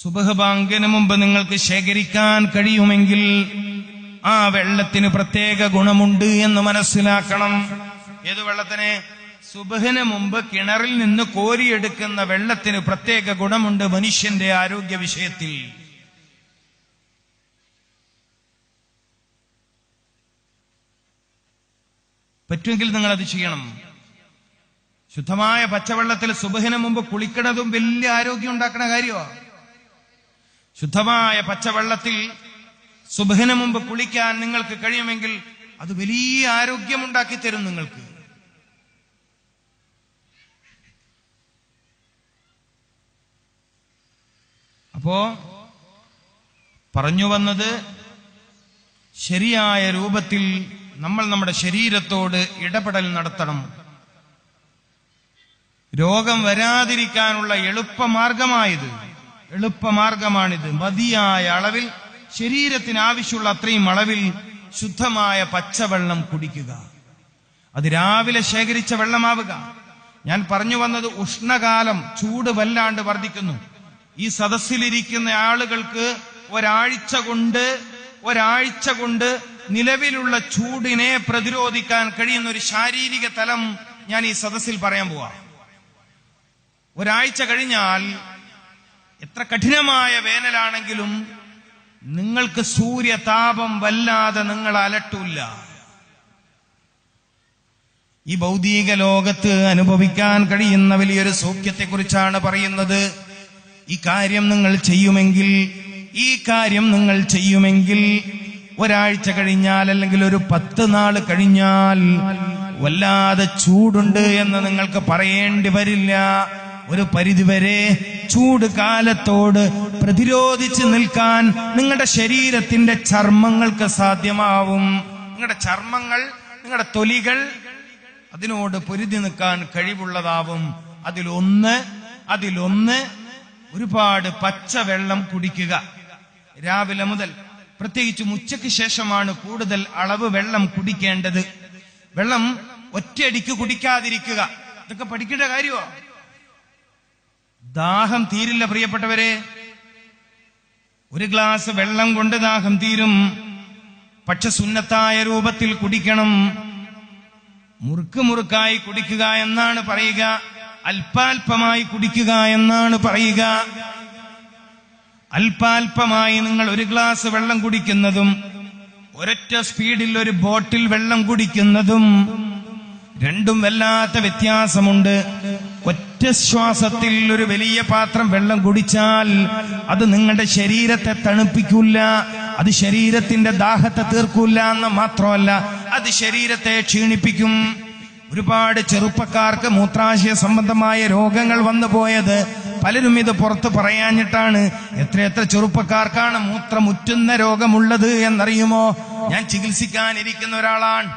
സുബഹ് ബാങ്കിന് മുമ്പ് നിങ്ങൾക്ക് ശേഖരിക്കാൻ കഴിയുമെങ്കിൽ ആ വെള്ളത്തിന് പ്രത്യേക ഗുണമുണ്ട് എന്ന് മനസ്സിലാക്കണം. ഏത് വെള്ളത്തിന്? സുബഹിന് മുമ്പ് കിണറിൽ നിന്ന് കോരിയെടുക്കുന്ന വെള്ളത്തിന് പ്രത്യേക ഗുണമുണ്ട് മനുഷ്യന്റെ ആരോഗ്യ വിഷയത്തിൽ. പറ്റുമെങ്കിൽ നിങ്ങൾ അത് ചെയ്യണം. ശുദ്ധമായ പച്ചവെള്ളത്തിൽ സുബഹിന് മുമ്പ് കുളിക്കണതും വലിയ ആരോഗ്യം ഉണ്ടാക്കുന്ന കാര്യമാണ് ശുദ്ധമായ പച്ചവെള്ളത്തിൽ സുബഹന മുമ്പ് കുളിക്കാൻ നിങ്ങൾക്ക് കഴിയുമെങ്കിൽ അത് വലിയ ആരോഗ്യമുണ്ടാക്കി തരും നിങ്ങൾക്ക്. അപ്പോ പറഞ്ഞു വന്നത് ശരിയായ രൂപത്തിൽ നമ്മൾ നമ്മുടെ ശരീരത്തോട് ഇടപെടൽ നടത്തണം. രോഗം വരാതിരിക്കാനുള്ള എളുപ്പമാർഗമായത് എളുപ്പമാർഗമാണിത്. മതിയായ അളവിൽ ശരീരത്തിന് ആവശ്യമുള്ള അത്രയും അളവിൽ ശുദ്ധമായ പച്ചവെള്ളം കുടിക്കുക. അത് രാവിലെ ശേഖരിച്ച വെള്ളമാവുക. ഞാൻ പറഞ്ഞു വന്നത് ഉഷ്ണകാലം ചൂട് വല്ലാണ്ട് വർദ്ധിക്കുന്നു. ഈ സദസ്സിലിരിക്കുന്ന ആളുകൾക്ക് ഒരാഴ്ച കൊണ്ട് ഒരാഴ്ച കൊണ്ട് നിലവിലുള്ള ചൂടിനെ പ്രതിരോധിക്കാൻ കഴിയുന്ന ഒരു ശാരീരിക തലം ഞാൻ ഈ സദസ്സിൽ പറയാൻ പോവാ. ഒരാഴ്ച കഴിഞ്ഞാൽ എത്ര കഠിനമായ വേനലാണെങ്കിലും നിങ്ങൾക്ക് സൂര്യതാപം വല്ലാതെ നിങ്ങൾ അലട്ടില്ല ഈ ഭൗതിക ലോകത്ത് അനുഭവിക്കാൻ കഴിയുന്ന വലിയൊരു സൗഖ്യത്തെക്കുറിച്ചാണ് പറയുന്നത്. ഈ കാര്യം നിങ്ങൾ ചെയ്യുമെങ്കിൽ ഈ കാര്യം നിങ്ങൾ ചെയ്യുമെങ്കിൽ ഒരാഴ്ച കഴിഞ്ഞാൽ അല്ലെങ്കിൽ ഒരു പത്ത് നാൾ കഴിഞ്ഞാൽ വല്ലാതെ ചൂടുണ്ട് എന്ന് നിങ്ങൾക്ക് പറയേണ്ടി വരില്ല. ഒരു പരിധിവരെ ചൂട് കാലത്തോട് പ്രതിരോധിച്ച് നിൽക്കാൻ നിങ്ങളുടെ ശരീരത്തിന്റെ ചർമ്മങ്ങൾക്ക് സാധ്യമാവും. നിങ്ങളുടെ ചർമ്മങ്ങൾ നിങ്ങളുടെ തൊലികൾ അതിനോട് പൊരുതി നിൽക്കാൻ കഴിവുള്ളതാവും. അതിലൊന്ന് അതിലൊന്ന് ഒരുപാട് പച്ചവെള്ളം കുടിക്കുക. രാവിലെ മുതൽ പ്രത്യേകിച്ചും ഉച്ചയ്ക്ക് ശേഷമാണ് കൂടുതൽ അളവ് വെള്ളം കുടിക്കേണ്ടത്. വെള്ളം ഒറ്റയടിക്ക് കുടിക്കാതിരിക്കുക. ഇതൊക്കെ പഠിക്കേണ്ട കാര്യമോ? ദാഹം തീരില്ല പ്രിയപ്പെട്ടവരെ. ഒരു ഗ്ലാസ് വെള്ളം കൊണ്ട് ദാഹം തീരും. പക്ഷെ സുന്നത്തായ രൂപത്തിൽ കുടിക്കണം. മുറുക്ക് മുറുക്കായി കുടിക്കുക എന്നാണ് പറയുക. അല്പാൽപമായി കുടിക്കുക എന്നാണ് പറയുക. അല്പാൽപമായി നിങ്ങൾ ഒരു ഗ്ലാസ് വെള്ളം കുടിക്കുന്നതും ഒരൊറ്റ സ്പീഡിൽ ഒരു ബോട്ടിൽ വെള്ളം കുടിക്കുന്നതും രണ്ടും വല്ലാത്ത വ്യത്യാസമുണ്ട്. ഒറ്റ ശ്വാസത്തിൽ ഒരു വലിയ പാത്രം വെള്ളം കുടിച്ചാൽ അത് നിങ്ങളുടെ ശരീരത്തെ തണുപ്പിക്കില്ല അത് ശരീരത്തിന്റെ ദാഹത്തെ തീർക്കൂല എന്ന് മാത്രമല്ല അത് ശരീരത്തെ ക്ഷീണിപ്പിക്കും. ഒരുപാട് ചെറുപ്പക്കാർക്ക് മൂത്രാശയ സംബന്ധമായ രോഗങ്ങൾ വന്നു പോയത് പലരും ഇത് പുറത്ത് പറയാഞ്ഞിട്ടാണ്. എത്രയെത്ര ചെറുപ്പക്കാർക്കാണ് മൂത്രമുറ്റുന്ന രോഗമുള്ളത് എന്നറിയുമോ? ഞാൻ ചികിത്സിക്കാനിരിക്കുന്ന ഒരാളാണ്.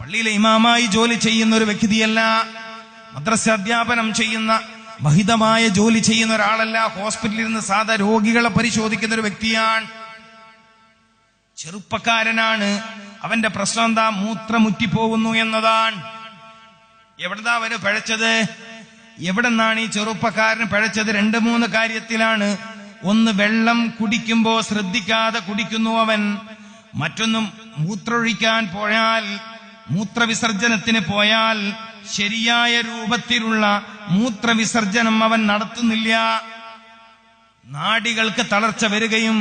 പള്ളിയിലെ ഇമാമായി ജോലി ചെയ്യുന്ന ഒരു വ്യക്തിയല്ല. മദ്രസ അധ്യാപനം ചെയ്യുന്ന മഹിതമായ ജോലി ചെയ്യുന്ന ഒരാളല്ല ഹോസ്പിറ്റലിൽ നിന്ന് സാധാ രോഗികളെ പരിശോധിക്കുന്ന ഒരു വ്യക്തിയാണ്. ചെറുപ്പക്കാരനാണ്. അവന്റെ പ്രശ്നം എന്താ? മൂത്രമുറ്റിപ്പോകുന്നു എന്നതാണ്. എവിടെന്താ അവന് പഴച്ചത്? എവിടെന്നാണ് ഈ ചെറുപ്പക്കാരന് പഴച്ചത്? രണ്ട് മൂന്ന് കാര്യത്തിലാണ്. ഒന്ന് വെള്ളം കുടിക്കുമ്പോ ശ്രദ്ധിക്കാതെ കുടിക്കുന്നു അവൻ. മറ്റൊന്നും മൂത്രൊഴിക്കാൻ പോയാൽ മൂത്രവിസർജനത്തിന് പോയാൽ ശരിയായ രൂപത്തിലുള്ള മൂത്രവിസർജനം അവൻ നടത്തുന്നില്ല. നാടികൾക്ക് തളർച്ച വരികയും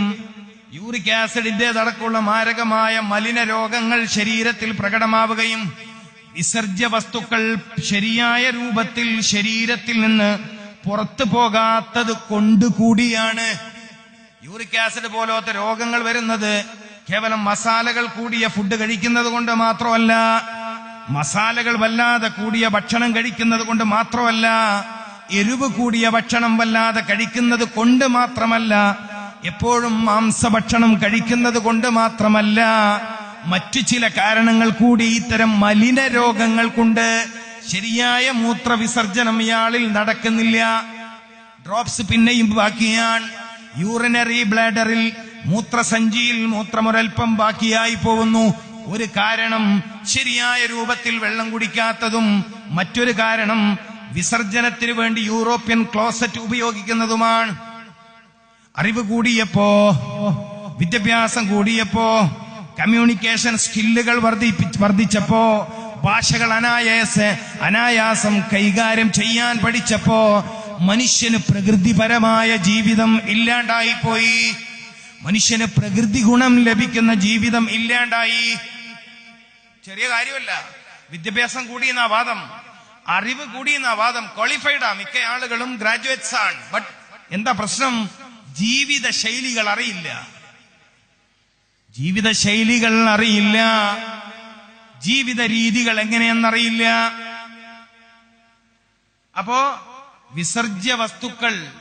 യൂറിക് ആസിഡിന്റേതടക്കമുള്ള മാരകമായ മലിന രോഗങ്ങൾ ശരീരത്തിൽ പ്രകടമാവുകയും വിസർജ്യ വസ്തുക്കൾ ശരിയായ രൂപത്തിൽ ശരീരത്തിൽ നിന്ന് പുറത്തു പോകാത്തത് കൊണ്ടുകൂടിയാണ്. യൂറിക് ആസിഡ് പോലത്തെ രോഗങ്ങൾ വരുന്നത് കേവലം മസാലകൾ കൂടിയ ഫുഡ് കഴിക്കുന്നത് കൊണ്ട് മാത്രമല്ല. മസാലകൾ വല്ലാതെ കൂടിയ ഭക്ഷണം കഴിക്കുന്നത് കൊണ്ട് മാത്രമല്ല എരിവ് കൂടിയ ഭക്ഷണം വല്ലാതെ കഴിക്കുന്നത് കൊണ്ട് മാത്രമല്ല എപ്പോഴും മാംസഭക്ഷണം കഴിക്കുന്നത് കൊണ്ട് മാത്രമല്ല മറ്റു ചില കാരണങ്ങൾ കൂടി ഇത്തരം മലിന രോഗങ്ങൾ കൊണ്ട് ശരിയായ മൂത്രവിസർജനം ഇയാളിൽ നടക്കുന്നില്ല. ഡ്രോപ്സ് പിന്നെയും ബാക്കിയാണ്. യൂറിനറി ബ്ലാഡറിൽ മൂത്രസഞ്ചിയിൽ മൂത്രമൊരൽപ്പം ബാക്കിയായി പോകുന്നു. ഒരു കാരണം ശരിയായ രൂപത്തിൽ വെള്ളം കുടിക്കാത്തതും മറ്റൊരു കാരണം വിസർജനത്തിന് വേണ്ടി യൂറോപ്യൻ ക്ലോസറ്റ് ഉപയോഗിക്കുന്നതുമാണ്. അറിവ് കൂടിയപ്പോ വിദ്യാഭ്യാസം കൂടിയപ്പോ കമ്മ്യൂണിക്കേഷൻ സ്കില്ലുകൾ വർദ്ധിച്ചപ്പോ ഭാഷകൾ അനായാസ അനായാസം കൈകാര്യം ചെയ്യാൻ പഠിച്ചപ്പോ മനുഷ്യന് പ്രകൃതിപരമായ ജീവിതം ഇല്ലാണ്ടായിപ്പോയി. മനുഷ്യന് പ്രകൃതി ഗുണം ലഭിക്കുന്ന ജീവിതം ഇല്ലാണ്ടായി. ചെറിയ കാര്യമല്ല. വിദ്യാഭ്യാസം കൂടിയെന്ന വാദം. അറിവ് കൂടിയെന്ന വാദം. ക്വാളിഫൈഡാ മിക്ക ആളുകളും ഗ്രാജുവേറ്റ്സ് ആണ്. ബട്ട് എന്താ പ്രശ്നം? ജീവിത ശൈലികൾ അറിയില്ല. ജീവിത ശൈലികൾ അറിയില്ല. ജീവിത രീതികൾ എങ്ങനെയെന്നറിയില്ല. അപ്പോ വിസർജ്യ വസ്തുക്കൾ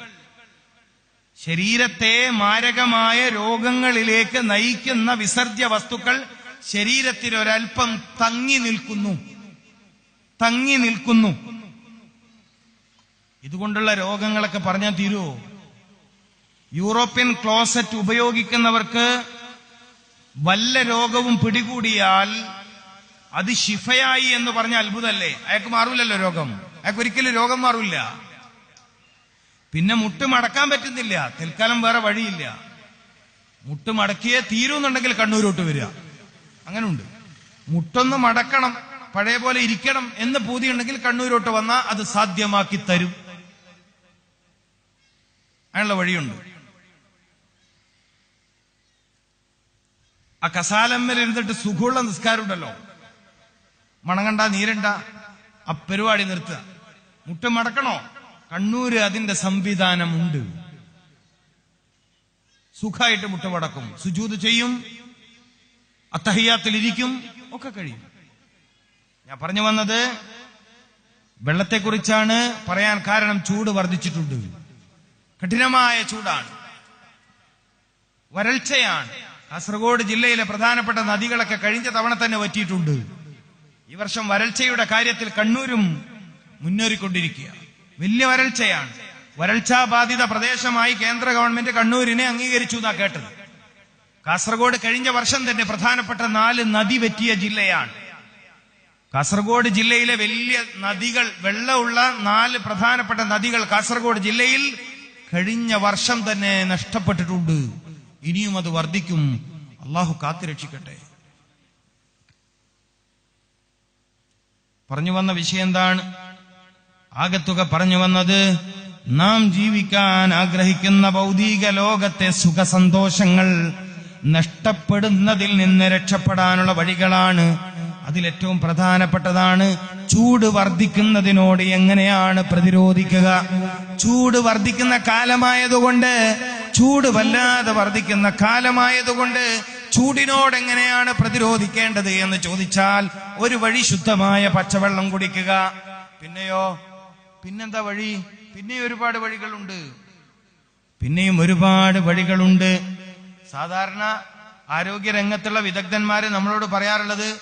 ശരീരത്തെ മാരകമായ രോഗങ്ങളിലേക്ക് നയിക്കുന്ന വിസർജ്യ വസ്തുക്കൾ ശരീരത്തിൽ ഒരൽപ്പം തങ്ങി നിൽക്കുന്നു. തങ്ങി നിൽക്കുന്നു. ഇതുകൊണ്ടുള്ള രോഗങ്ങളൊക്കെ പറഞ്ഞാൽ തീരുവോ? യൂറോപ്യൻ ക്ലോസറ്റ് ഉപയോഗിക്കുന്നവർക്ക് വല്ല രോഗവും പിടികൂടിയാൽ അത് ശിഫയായി എന്ന് പറഞ്ഞ അത്ഭുതമല്ലേ? അയാൾക്ക് മാറൂലല്ലോ രോഗം. അയാൾക്ക് ഒരിക്കലും രോഗം മാറൂല. പിന്നെ മുട്ട് മടക്കാൻ പറ്റുന്നില്ല. തൽക്കാലം വേറെ വഴിയില്ല. മുട്ട് മടക്കിയേ തീരുന്നുണ്ടെങ്കിൽ കണ്ണൂരോട്ട് വരിക. അങ്ങനുണ്ട്. മുട്ടൊന്ന് മടക്കണം പഴയ പോലെ ഇരിക്കണം എന്ന് പൂതിയുണ്ടെങ്കിൽ കണ്ണൂരോട്ട് വന്നാൽ അത് സാധ്യമാക്കി തരും. അതിനുള്ള വഴിയുണ്ട്. ആ കസാലമ്മൽ ഇരുന്നിട്ട് സുഖമുള്ള നിസ്കാരം ഉണ്ടല്ലോ. മണങ്ങണ്ട നീരണ്ട. ആ പരിപാടി നിർത്തുക. മുട്ട് മടക്കണോ? കണ്ണൂര് അതിന്റെ സംവിധാനമുണ്ട്. സുഖമായിട്ട് മുട്ടമടക്കും. സുജൂത് ചെയ്യും. അത്തഹയ്യാത്തിലിരിക്കും. ഒക്കെ കഴിയും. ഞാൻ പറഞ്ഞു വന്നത് വെള്ളത്തെക്കുറിച്ചാണ് പറയാൻ കാരണം ചൂട് വർദ്ധിച്ചിട്ടുണ്ട്. കഠിനമായ ചൂടാണ്. വരൾച്ചയാണ്. കാസർഗോഡ് ജില്ലയിലെ പ്രധാനപ്പെട്ട നദികളൊക്കെ കഴിഞ്ഞ തവണ തന്നെ വറ്റിയിട്ടുണ്ട്. ഈ വർഷം വരൾച്ചയുടെ കാര്യത്തിൽ കണ്ണൂരും മുന്നേറിക്കൊണ്ടിരിക്കുക വലിയ വരൾച്ചയാണ്. വരൾച്ചാ ബാധിത പ്രദേശമായി കേന്ദ്ര ഗവൺമെന്റ് കണ്ണൂരിനെ അംഗീകരിച്ചു എന്നാ കേട്ടത്. കാസർഗോഡ് കഴിഞ്ഞ വർഷം തന്നെ പ്രധാനപ്പെട്ട നാല് നദി പറ്റിയ ജില്ലയാണ്. കാസർഗോഡ് ജില്ലയിലെ വലിയ നദികൾ വെള്ളമുള്ള നാല് പ്രധാനപ്പെട്ട നദികൾ കാസർഗോഡ് ജില്ലയിൽ കഴിഞ്ഞ വർഷം തന്നെ നഷ്ടപ്പെട്ടിട്ടുണ്ട്. ഇനിയും അത് വർദ്ധിക്കും. അള്ളാഹു കാത്തുരക്ഷിക്കട്ടെ പറഞ്ഞു വന്ന വിഷയം എന്താണ്? ആകത്തുക പറഞ്ഞു വന്നത് നാം ജീവിക്കാൻ ആഗ്രഹിക്കുന്ന ഭൗതിക ലോകത്തെ സുഖസന്തോഷങ്ങൾ നഷ്ടപ്പെടുന്നതിൽ നിന്ന് രക്ഷപ്പെടാനുള്ള വഴികളാണ്. അതിലേറ്റവും പ്രധാനപ്പെട്ടതാണ് ചൂട് വർദ്ധിക്കുന്നതിനോട് എങ്ങനെയാണ് പ്രതിരോധിക്കുക. ചൂട് വർദ്ധിക്കുന്ന കാലമായതുകൊണ്ട് ചൂട് വല്ലാതെ വർദ്ധിക്കുന്ന കാലമായതുകൊണ്ട് ചൂടിനോട് എങ്ങനെയാണ് പ്രതിരോധിക്കേണ്ടത് എന്ന് ചോദിച്ചാൽ ഒരു വഴി ശുദ്ധമായ പച്ചവെള്ളം കുടിക്കുക. പിന്നെയോ പിന്നെന്താ വഴി? പിന്നെയും ഒരുപാട് വഴികളുണ്ട്. പിന്നെയും ഒരുപാട് വഴികളുണ്ട്. സാധാരണ ആരോഗ്യ രംഗത്തുള്ള വിദഗ്ധന്മാര് നമ്മളോട് പറയാറുള്ളത്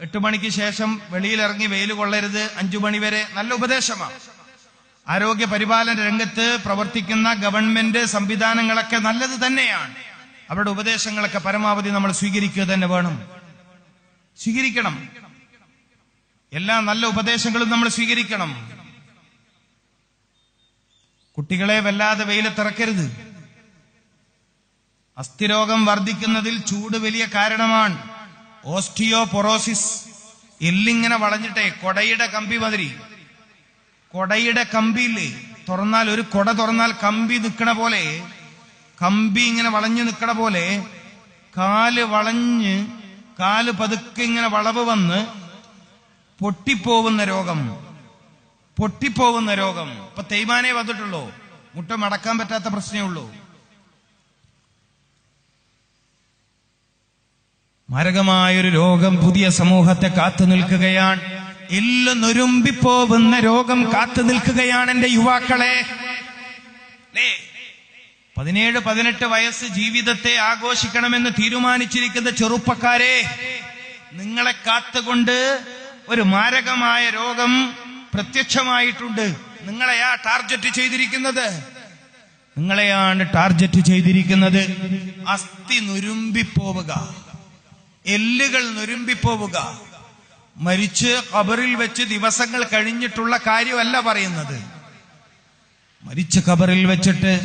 എട്ട് മണിക്ക് ശേഷം വെളിയിലിറങ്ങി വെയിൽ കൊള്ളരുത് അഞ്ചു മണി വരെ നല്ല ഉപദേശമാണ് ആരോഗ്യ പരിപാലന രംഗത്ത് പ്രവർത്തിക്കുന്ന ഗവൺമെന്റ് സംവിധാനങ്ങളൊക്കെ നല്ലത് തന്നെയാണ്. അവരുടെ ഉപദേശങ്ങളൊക്കെ പരമാവധി നമ്മൾ സ്വീകരിക്കുക തന്നെ വേണം. സ്വീകരിക്കണം. എല്ലാ നല്ല ഉപദേശങ്ങളും നമ്മൾ സ്വീകരിക്കണം. കുട്ടികളെ വല്ലാതെ വെയിലത്തിറക്കരുത് അസ്ഥിരോഗം വർദ്ധിക്കുന്നതിൽ ചൂട് വലിയ കാരണമാണ്. ഓസ്റ്റിയോപൊറോസിസ്. എല്ലിങ്ങനെ വളഞ്ഞിട്ടെ കൊടയുടെ കമ്പി മതിരി. കൊടയുടെ കമ്പിയില്ലേ? തുറന്നാൽ ഒരു കൊട തുറന്നാൽ കമ്പി നിൽക്കണ പോലെ കമ്പി ഇങ്ങനെ വളഞ്ഞു നിൽക്കണ പോലെ കാൽ വളഞ്ഞ് കാൽ പതുക്കെ ഇങ്ങനെ വളവ് വന്ന് പൊട്ടിപ്പോവുന്ന രോഗം. പൊട്ടിപ്പോവുന്ന രോഗം. ഇപ്പൊ തേയ്മാനേ വന്നിട്ടുള്ളൂ. മുട്ട മടക്കാൻ പറ്റാത്ത പ്രശ്നമേ ഉള്ളൂ. മാരകമായൊരു രോഗം പുതിയ സമൂഹത്തെ കാത്തു നിൽക്കുകയാണ്. എല്ലാം നൊരുമ്പിപ്പോവുന്ന രോഗം കാത്തു നിൽക്കുകയാണ് എന്റെ യുവാക്കളെ. പതിനേഴ് പതിനെട്ട് വയസ്സ് ജീവിതത്തെ ആഘോഷിക്കണമെന്ന് തീരുമാനിച്ചിരിക്കുന്ന ചെറുപ്പക്കാരെ നിങ്ങളെ കാത്തുകൊണ്ട് ഒരു മാരകമായ രോഗം പ്രത്യക്ഷമായിട്ടുണ്ട്. നിങ്ങളെയാ ടാർഗറ്റ് ചെയ്തിരിക്കുന്നത്? നിങ്ങളെയാണ് ടാർഗറ്റ് ചെയ്തിരിക്കുന്നത്? അസ്ഥി നുരുമ്പിപ്പോവുക. എല്ലുകൾ നുരുമ്പിപ്പോവുക. മരിച്ച് കബറിൽ വെച്ച് ദിവസങ്ങൾ കഴിഞ്ഞിട്ടുള്ള കാര്യമല്ല പറയുന്നത്. മരിച്ച കബറിൽ വെച്ചിട്ട്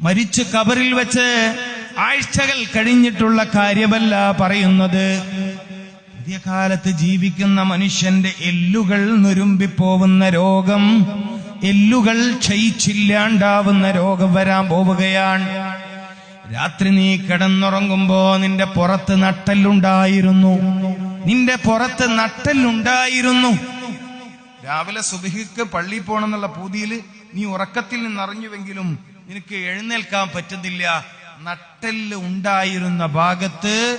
മരിച്ച് കബറിൽ വെച്ച് ആഴ്ചകൾ കഴിഞ്ഞിട്ടുള്ള കാര്യമല്ല പറയുന്നത്. പുതിയ കാലത്ത് ജീവിക്കുന്ന മനുഷ്യന്റെ എല്ലുകൾ നുരുമ്പിപ്പോവുന്ന രോഗം. എല്ലുകൾ ക്ഷയിച്ചില്ലാണ്ടാവുന്ന രോഗം വരാൻ പോവുകയാണ്. രാത്രി നീ കിടന്നുറങ്ങുമ്പോ നിന്റെ പുറത്ത് നട്ടല്ലുണ്ടായിരുന്നു. നിന്റെ പുറത്ത് നട്ടല്ലുണ്ടായിരുന്നു. രാവിലെ സുബിഹിക്ക് പള്ളി പോണെന്നുള്ള പൂതിയിൽ നീ ഉറക്കത്തിൽ നിന്നറിഞ്ഞുവെങ്കിലും നിനക്ക് എഴുന്നേൽക്കാൻ പറ്റുന്നില്ല. നട്ടൽ ഉണ്ടായിരുന്ന ഭാഗത്ത്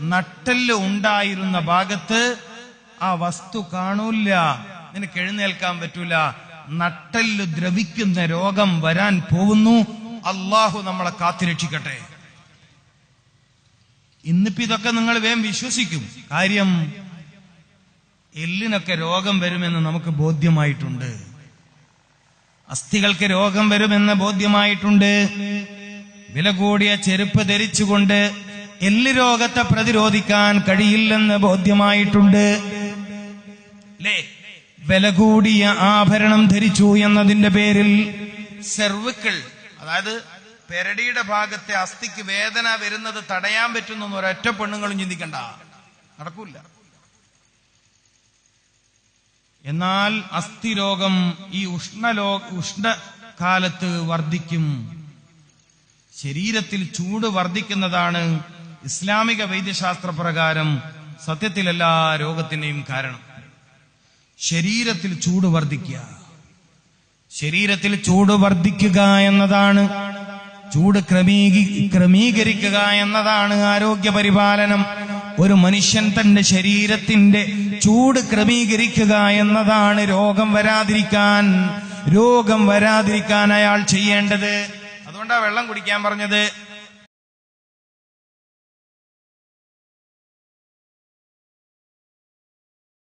നട്ടെല്ല് ഉണ്ടായിരുന്ന ഭാഗത്ത് ആ വസ്തു കാണൂല നിനക്ക് എഴുന്നേൽക്കാൻ പറ്റൂല. നട്ടെല്ല് ദ്രവിക്കുന്ന രോഗം വരാൻ പോകുന്നു. അള്ളാഹു നമ്മളെ കാത്തിരക്ഷിക്കട്ടെ ഇന്നിപ്പോ ഇതൊക്കെ നിങ്ങൾ വേം വിശ്വസിക്കും. കാര്യം എല്ലിനൊക്കെ രോഗം വരുമെന്ന് നമുക്ക് ബോധ്യമായിട്ടുണ്ട്. അസ്ഥികൾക്ക് രോഗം വരുമെന്ന് ബോധ്യമായിട്ടുണ്ട്. വില കൂടിയ ചെരുപ്പ് ധരിച്ചുകൊണ്ട് എല്ല് രോഗത്തെ പ്രതിരോധിക്കാൻ കഴിയില്ലെന്ന് ബോധ്യമായിട്ടുണ്ട്. വില കൂടിയ ആഭരണം ധരിച്ചു എന്നതിന്റെ പേരിൽ സെർവിക്കൾ അതായത് പെരടിയുടെ ഭാഗത്തെ അസ്ഥിക്ക് വേദന വരുന്നത് തടയാൻ പറ്റുന്ന ഒരൊറ്റ പെണ്ണുങ്ങളും ചിന്തിക്കണ്ട. നടക്കൂല. എന്നാൽ അസ്ഥിരോഗം ഈ ഉഷ്ണലോ ഉഷ്ണകാലത്ത് വർദ്ധിക്കും. ശരീരത്തിൽ ചൂട് വർദ്ധിക്കുന്നതാണ് ഇസ്ലാമിക വൈദ്യശാസ്ത്ര പ്രകാരം സത്യത്തിൽ എല്ലാ രോഗത്തിന്റെയും കാരണം ശരീരത്തിൽ ചൂട് വർദ്ധിക്കുക. ശരീരത്തിൽ ചൂട് വർദ്ധിക്കുക എന്നതാണ്. ചൂട് ക്രമീകി ക്രമീകരിക്കുക എന്നതാണ് ആരോഗ്യ പരിപാലനം. ഒരു മനുഷ്യൻ തന്റെ ശരീരത്തിന്റെ ചൂട് ക്രമീകരിക്കുക എന്നതാണ് രോഗം വരാതിരിക്കാൻ. രോഗം വരാതിരിക്കാൻ അയാൾ ചെയ്യേണ്ടത്. അതുകൊണ്ടാണ് വെള്ളം കുടിക്കാൻ പറഞ്ഞത്.